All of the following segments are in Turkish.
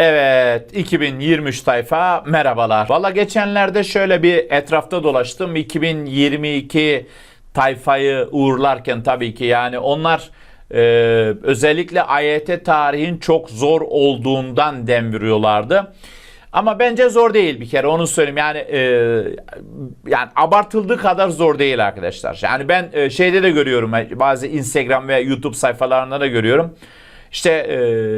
Evet 2023 tayfa merhabalar. Valla geçenlerde şöyle bir etrafta dolaştım. 2022 tayfayı uğurlarken tabii ki yani onlar e, özellikle AYT tarihin çok zor olduğundan dem vuruyorlardı. Ama bence zor değil bir kere onu söyleyeyim. Yani e, yani abartıldığı kadar zor değil arkadaşlar. Yani ben e, şeyde de görüyorum bazı Instagram ve YouTube sayfalarında da görüyorum. İşte e,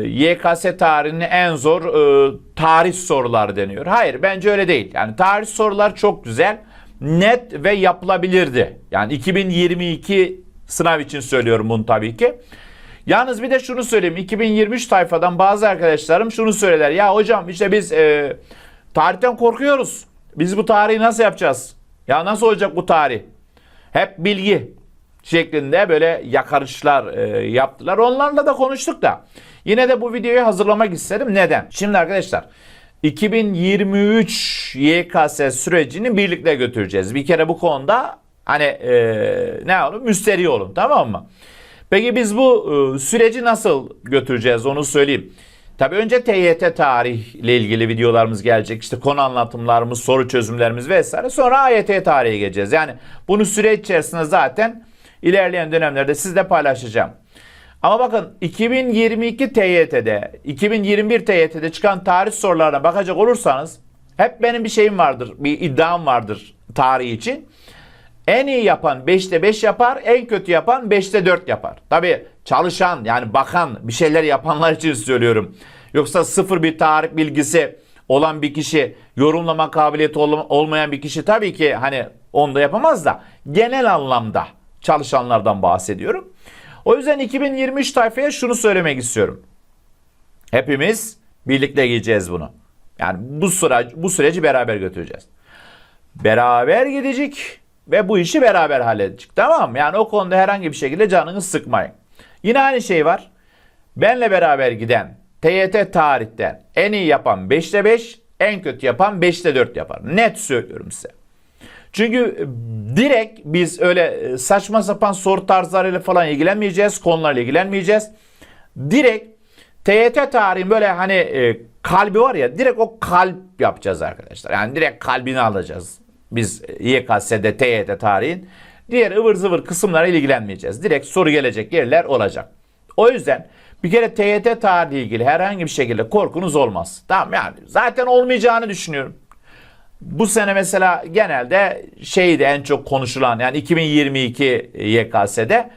YKS tarihinin en zor e, tarih soruları deniyor. Hayır bence öyle değil. Yani tarih sorular çok güzel, net ve yapılabilirdi. Yani 2022 sınav için söylüyorum bunu tabii ki. Yalnız bir de şunu söyleyeyim. 2023 tayfadan bazı arkadaşlarım şunu söyler. Ya hocam işte biz e, tarihten korkuyoruz. Biz bu tarihi nasıl yapacağız? Ya nasıl olacak bu tarih? Hep bilgi şeklinde böyle yakarışlar e, yaptılar. Onlarla da konuştuk da. Yine de bu videoyu hazırlamak istedim. Neden? Şimdi arkadaşlar 2023 YKS sürecini birlikte götüreceğiz. Bir kere bu konuda hani e, ne olun müsteri olun tamam mı? Peki biz bu e, süreci nasıl götüreceğiz onu söyleyeyim. Tabii önce TYT tarihle ilgili videolarımız gelecek. İşte konu anlatımlarımız, soru çözümlerimiz vesaire. Sonra AYT tarihe geleceğiz. Yani bunu süreç içerisinde zaten ilerleyen dönemlerde sizle paylaşacağım. Ama bakın 2022 TYT'de, 2021 TYT'de çıkan tarih sorularına bakacak olursanız hep benim bir şeyim vardır, bir iddiam vardır tarih için. En iyi yapan 5'te 5 yapar, en kötü yapan 5'te 4 yapar. Tabi çalışan yani bakan bir şeyler yapanlar için söylüyorum. Yoksa sıfır bir tarih bilgisi olan bir kişi, yorumlama kabiliyeti olmayan bir kişi tabii ki hani onda yapamaz da genel anlamda çalışanlardan bahsediyorum. O yüzden 2023 tayfaya şunu söylemek istiyorum. Hepimiz birlikte gideceğiz bunu. Yani bu süreç bu süreci beraber götüreceğiz. Beraber gidecek ve bu işi beraber halledecek. Tamam mı? Yani o konuda herhangi bir şekilde canınızı sıkmayın. Yine aynı şey var. Benle beraber giden TYT tarihten en iyi yapan 5'te 5, en kötü yapan 5'te 4 yapar. Net söylüyorum size. Çünkü direkt biz öyle saçma sapan soru tarzlarıyla falan ilgilenmeyeceğiz. Konularla ilgilenmeyeceğiz. Direkt TYT tarihin böyle hani e, kalbi var ya direkt o kalp yapacağız arkadaşlar. Yani direkt kalbini alacağız. Biz YKS'de TYT tarihin. Diğer ıvır zıvır kısımlara ilgilenmeyeceğiz. Direkt soru gelecek yerler olacak. O yüzden bir kere TYT tarihi ilgili herhangi bir şekilde korkunuz olmaz. Tamam yani zaten olmayacağını düşünüyorum. Bu sene mesela genelde şeydi en çok konuşulan yani 2022 YKS'de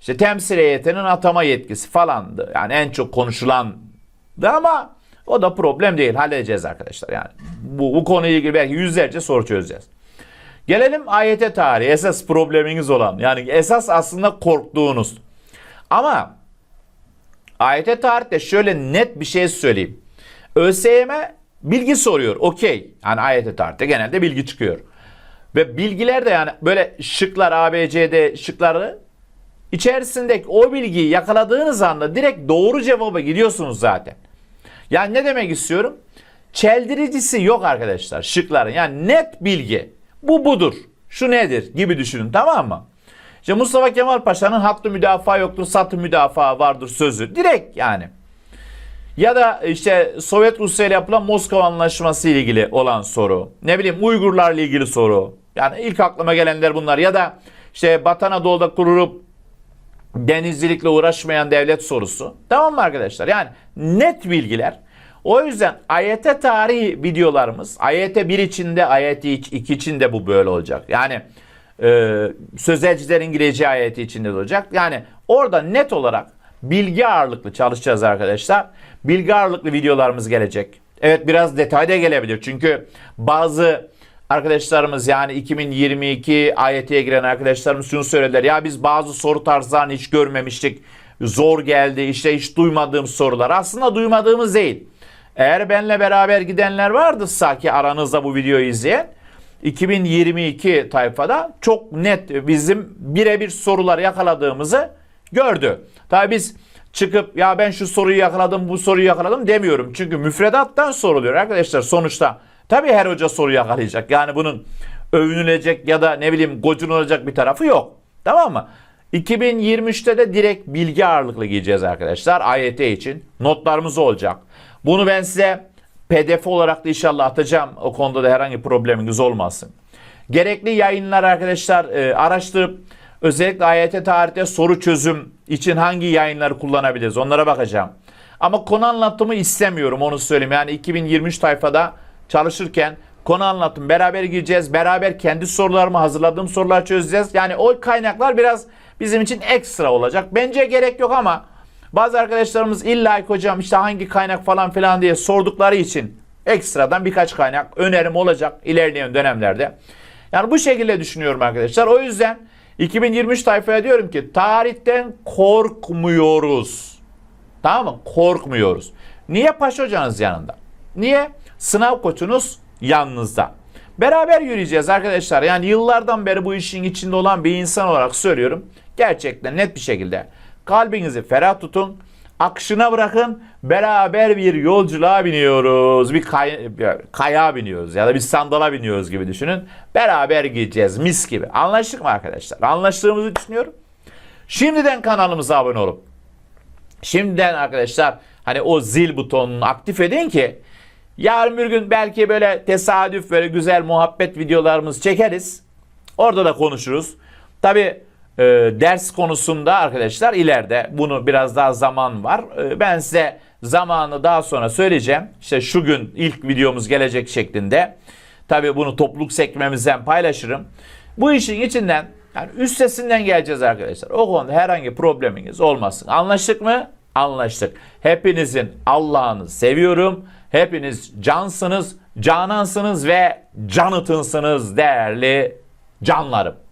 işte temsil heyetinin atama yetkisi falandı. Yani en çok konuşulandı ama o da problem değil. Halledeceğiz arkadaşlar yani. Bu, bu konuyla ilgili belki yüzlerce soru çözeceğiz. Gelelim AYT tarihi. Esas probleminiz olan. Yani esas aslında korktuğunuz. Ama AYT tarihte şöyle net bir şey söyleyeyim. ÖSYM bilgi soruyor. Okey. Yani AYT tarihte genelde bilgi çıkıyor. Ve bilgiler de yani böyle şıklar ABCD şıkları içerisindeki o bilgiyi yakaladığınız anda direkt doğru cevaba gidiyorsunuz zaten. Yani ne demek istiyorum? Çeldiricisi yok arkadaşlar şıkların. Yani net bilgi. Bu budur. Şu nedir gibi düşünün tamam mı? İşte Mustafa Kemal Paşa'nın hattı müdafaa yoktur, satı müdafaa vardır sözü. Direkt yani. Ya da işte Sovyet Rusya ile yapılan Moskova Anlaşması ile ilgili olan soru. Ne bileyim Uygurlarla ilgili soru. Yani ilk aklıma gelenler bunlar. Ya da işte Batı Anadolu'da kurup denizcilikle uğraşmayan devlet sorusu. Tamam mı arkadaşlar? Yani net bilgiler. O yüzden AYT tarihi videolarımız AYT 1 içinde AYT 2 içinde bu böyle olacak. Yani e, sözelcilerin gireceği AYT içinde de olacak. Yani orada net olarak bilgi ağırlıklı çalışacağız arkadaşlar. Bilgi ağırlıklı videolarımız gelecek. Evet biraz detayda gelebilir. Çünkü bazı arkadaşlarımız yani 2022 AYT'ye giren arkadaşlarımız şunu söylediler. Ya biz bazı soru tarzlarını hiç görmemiştik. Zor geldi. İşte hiç duymadığım sorular. Aslında duymadığımız değil. Eğer benle beraber gidenler vardı ki aranızda bu videoyu izleyen 2022 tayfada çok net bizim birebir sorular yakaladığımızı gördü. Tabii biz çıkıp ya ben şu soruyu yakaladım bu soruyu yakaladım demiyorum. Çünkü müfredattan soruluyor arkadaşlar sonuçta. Tabii her hoca soru yakalayacak. Yani bunun övünülecek ya da ne bileyim gocunulacak bir tarafı yok. Tamam mı? 2023'te de direkt bilgi ağırlıklı gideceğiz arkadaşlar. AYT için notlarımız olacak. Bunu ben size pdf olarak da inşallah atacağım. O konuda da herhangi probleminiz olmasın. Gerekli yayınlar arkadaşlar e, araştırıp özellikle AYT tarihte soru çözüm için hangi yayınları kullanabiliriz onlara bakacağım. Ama konu anlatımı istemiyorum onu söyleyeyim. Yani 2023 tayfada çalışırken konu anlatım beraber gireceğiz. Beraber kendi sorularımı hazırladığım sorular çözeceğiz. Yani o kaynaklar biraz bizim için ekstra olacak. Bence gerek yok ama bazı arkadaşlarımız illa hocam işte hangi kaynak falan filan diye sordukları için ekstradan birkaç kaynak önerim olacak ilerleyen dönemlerde. Yani bu şekilde düşünüyorum arkadaşlar. O yüzden 2023 tayfaya diyorum ki tarihten korkmuyoruz. Tamam mı? Korkmuyoruz. Niye Paşa hocanız yanında? Niye? Sınav koçunuz yanınızda. Beraber yürüyeceğiz arkadaşlar. Yani yıllardan beri bu işin içinde olan bir insan olarak söylüyorum. Gerçekten net bir şekilde. Kalbinizi ferah tutun. Akışına bırakın. Beraber bir yolculuğa biniyoruz. Bir, kay bir kaya biniyoruz ya da bir sandala biniyoruz gibi düşünün. Beraber gideceğiz mis gibi. Anlaştık mı arkadaşlar? Anlaştığımızı düşünüyorum. Şimdiden kanalımıza abone olup Şimdiden arkadaşlar hani o zil butonunu aktif edin ki yarın bir gün belki böyle tesadüf böyle güzel muhabbet videolarımız çekeriz. Orada da konuşuruz. Tabi ders konusunda arkadaşlar ileride bunu biraz daha zaman var. E, ben size zamanı daha sonra söyleyeceğim. İşte şu gün ilk videomuz gelecek şeklinde. Tabi bunu topluluk sekmemizden paylaşırım. Bu işin içinden yani üstesinden geleceğiz arkadaşlar. O konuda herhangi probleminiz olmasın. Anlaştık mı? Anlaştık. Hepinizin Allah'ını seviyorum. Hepiniz cansınız, canansınız ve canıtınsınız değerli canlarım.